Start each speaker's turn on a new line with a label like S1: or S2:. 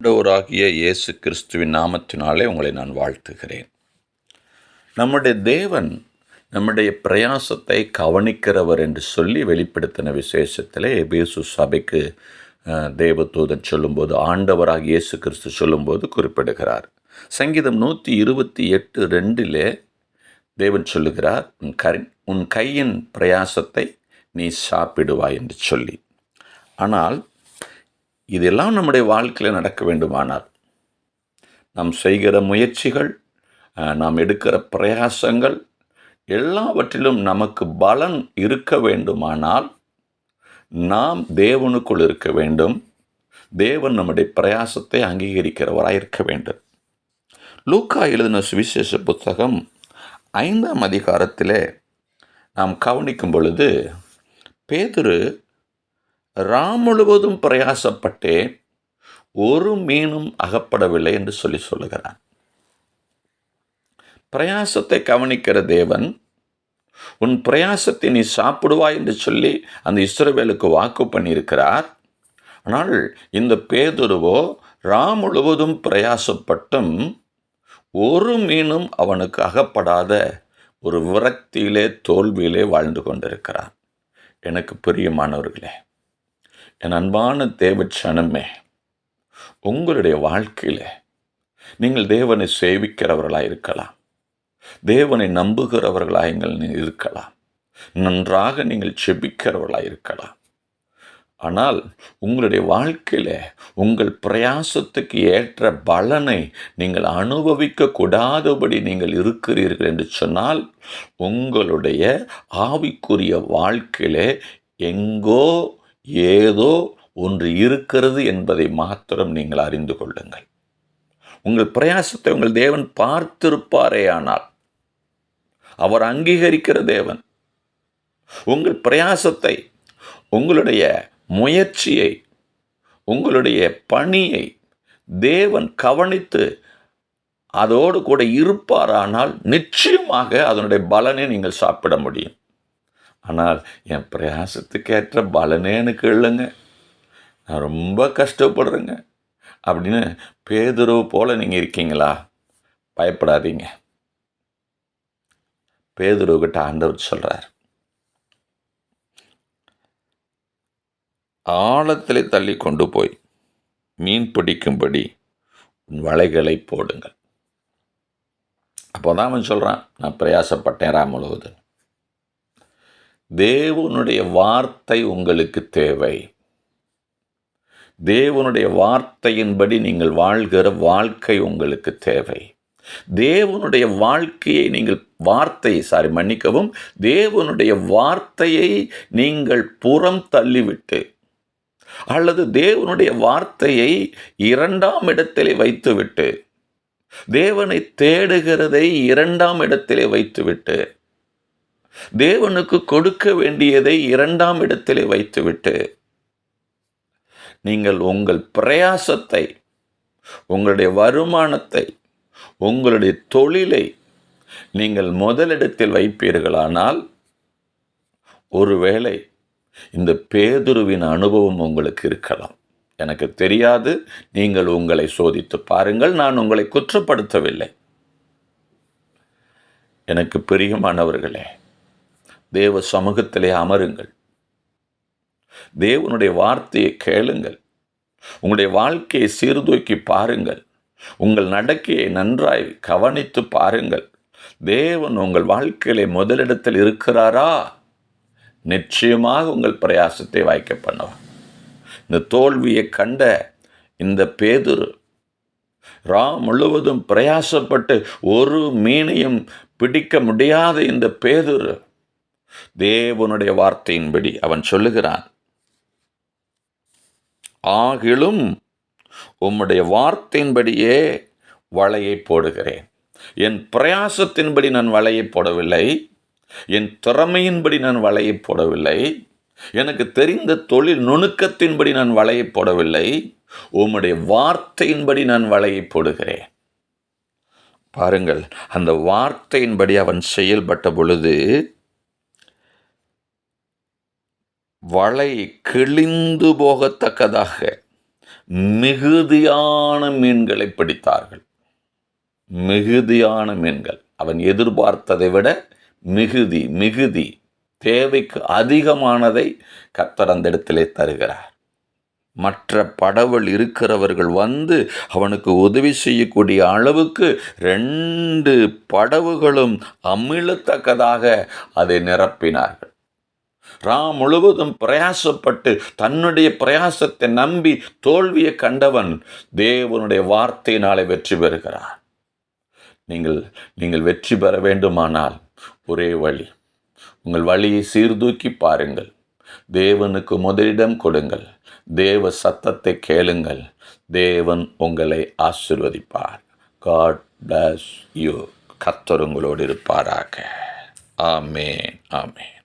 S1: ஆண்டவராகிய இயேசு கிறிஸ்துவின் நாமத்தினாலே உங்களை நான் வாழ்த்துகிறேன். நம்முடைய தேவன் நம்முடைய பிரயாசத்தை கவனிக்கிறவர் என்று சொல்லி வெளிப்படுத்தின விசேஷத்திலே எபேசு சபைக்கு தேவதூதன் சொல்லும்போது ஆண்டவராக இயேசு கிறிஸ்து சொல்லும்போது குறிப்பிடுகிறார். சங்கீதம் நூற்றி இருபத்தி எட்டு ரெண்டிலே தேவன் சொல்லுகிறார் உன் கரி உன் கையின் பிரயாசத்தை நீ சாப்பிடுவாய் என்று சொல்லி. ஆனால் இதெல்லாம் நம்முடைய வாழ்க்கையில் நடக்க வேண்டுமானால் நாம் செய்கிற முயற்சிகள் நாம் எடுக்கிற பிரயாசங்கள் எல்லாவற்றிலும் நமக்கு பலன் இருக்க வேண்டுமானால் நாம் தேவனுக்குள் இருக்க வேண்டும். தேவன் நம்முடைய பிரயாசத்தை அங்கீகரிக்கிறவராக இருக்க வேண்டும். லூக்கா எழுதின சுவிசேஷ புத்தகம் ஐந்தாம் அதிகாரத்திலே நாம் கவனிக்கும் பொழுது பேதுரு ராம் முழுவதும் பிரயாசப்பட்டேன் ஒரு மீனும் அகப்படவில்லை என்று சொல்லி சொல்லுகிறான். பிரயாசத்தை கவனிக்கிற தேவன் உன் பிரயாசத்தை நீ சாப்பிடுவாய் என்று சொல்லி அந்த இஸ்ரவேலுக்கு வாக்கு பண்ணியிருக்கிறார். ஆனால் இந்த பேதுருவோ ராம் முழுவதும் பிரயாசப்பட்டும் ஒரு மீனும் அவனுக்கு அகப்படாத ஒரு விரக்தியிலே தோல்வியிலே வாழ்ந்து கொண்டிருக்கிறான். எனக்கு பிரியமானவர்களே என் அன்பான தேவச்சனமே உங்களுடைய வாழ்க்கையில் நீங்கள் தேவனை சேவிக்கிறவர்களாக இருக்கலாம். தேவனை நம்புகிறவர்களாக நீங்கள் இருக்கலாம். நன்றாக நீங்கள் செபிக்கிறவர்களாக இருக்கலாம். ஆனால் உங்களுடைய வாழ்க்கையில் உங்கள் பிரயாசத்துக்கு ஏற்ற பலனை நீங்கள் அனுபவிக்க கூடாதபடி நீங்கள் இருக்கிறீர்கள் என்று சொன்னால் உங்களுடைய ஆவிக்குரிய வாழ்க்கையில் எங்கோ ஏதோ ஒன்று இருக்கிறது என்பதை மாத்திரம் நீங்கள் அறிந்து கொள்ளுங்கள். உங்கள் பிரயாசத்தை உங்கள் தேவன் பார்த்திருப்பாரே ஆனால் அவர் அங்கீகரிக்கிற தேவன் உங்கள் பிரயாசத்தை உங்களுடைய முயற்சியை உங்களுடைய பணியை தேவன் கவனித்து அதோடு கூட இருப்பாரானால் நிச்சயமாக அதனுடைய பலனை நீங்கள் சாப்பிட முடியும். ஆனால் என் பிரயாசத்துக்கு ஏற்ற பலனே எனக்கு இல்லைங்க. நான் ரொம்ப கஷ்டப்படுறேங்க. அப்படின்னு பேதுருவு போல் நீங்கள் இருக்கீங்களா? பயப்படாதீங்க. பேதுருவுக்கிட்ட ஆண்டவர் சொல்கிறார் ஆழத்தில் தள்ளி கொண்டு போய் மீன் பிடிக்கும்படி உன் வலைகளை போடுங்கள். அப்போ தான் அவன் சொல்கிறான் நான் பிரயாசப்பட்டேன் ராம் முழுவதும். தேவனுடைய வார்த்தை உங்களுக்கு தேவை. தேவனுடைய வார்த்தையின்படி நீங்கள் வாழ்கிற வாழ்க்கை உங்களுக்கு தேவை. தேவனுடைய வாழ்க்கையை நீங்கள் வார்த்தை சாரி மன்னிக்கவும் தேவனுடைய வார்த்தையை நீங்கள் புறம் தள்ளிவிட்டு அல்லது தேவனுடைய வார்த்தையை இரண்டாம் இடத்திலே வைத்துவிட்டு தேவனை தேடுகிறதை இரண்டாம் இடத்திலே வைத்துவிட்டு தேவனுக்கு கொடுக்க வேண்டியதை இரண்டாம் இடத்திலே வைத்துவிட்டு நீங்கள் உங்கள் பிரயாசத்தை உங்களுடைய வருமானத்தை உங்களுடைய தொழிலை நீங்கள் முதலிடத்தில் வைப்பீர்களானால் ஒருவேளை இந்த பேதுருவின் அனுபவம் உங்களுக்கு இருக்கலாம். எனக்கு தெரியாது நீங்கள் உங்களை சோதித்து பாருங்கள் நான் உங்களை குற்றப்படுத்தவில்லை. எனக்கு பிரியமானவர்களே தேவ சமூகத்திலே அமருங்கள். தேவனுடைய வார்த்தையை கேளுங்கள். உங்களுடைய வாழ்க்கையை சீர்தூக்கி பாருங்கள். உங்கள் நடக்கையை நன்றாய் கவனித்து பாருங்கள். தேவன் உங்கள் வாழ்க்கையிலே முதலிடத்தில் இருக்கிறாரா? நிச்சயமாக உங்கள் பிரயாசத்தை வாய்க்க பண்ணுவார். இந்த தோல்வியை கண்ட இந்த பேதுரு ரா முழுவதும் பிரயாசப்பட்டு ஒரு மீனையும் பிடிக்க முடியாத இந்த பேதுரு தேவனுடைய வார்த்தையின்படி அவன் சொல்லுகிறான் ஆகிலும் உம்முடைய வார்த்தையின்படியே வலையை போடுகிறேன். என் பிரயாசத்தின்படி நான் வலையை போடவில்லை. என் திறமையின்படி நான் வலையை போடவில்லை. எனக்கு தெரிந்த தொழில் நுணுக்கத்தின்படி நான் வலையை போடவில்லை. உம்முடைய வார்த்தையின்படி நான் வலையை போடுகிறேன். பாருங்கள் அந்த வார்த்தையின்படி அவன் செயல்பட்ட பொழுது வலை கிழிந்து போகத்தக்கதாக மிகுதியான மீன்களை பிடித்தார்கள். மிகுதியான மீன்கள். அவன் எதிர்பார்த்ததை விட மிகுதி மிகுதி தேவைக்கு அதிகமானதை கத்தர் அந்த இடத்திலே தருகிறார். மற்ற படவில் இருக்கிறவர்கள் வந்து அவனுக்கு உதவி செய்யக்கூடிய அளவுக்கு ரெண்டு படவுகளும் அமிழத்தக்கதாக அதை நிரப்பினார்கள். ராம் முழுவதும் பிரயாசப்பட்டு தன்னுடைய பிரயாசத்தை நம்பி தோல்வியை கண்டவன் தேவனுடைய வார்த்தையினாலே வெற்றி பெறுகிறார். நீங்கள் நீங்கள் வெற்றி பெற வேண்டுமானால் ஒரே வழி உங்கள் வழியை சீர்தூக்கி பாருங்கள். தேவனுக்கு முதலிடம் கொடுங்கள். தேவ சத்தத்தை கேளுங்கள். தேவன் உங்களை ஆசிர்வதிப்பார். காட் bless யூ கத்தர் உங்களோடு இருப்பாராக. ஆமேன் ஆமேன்.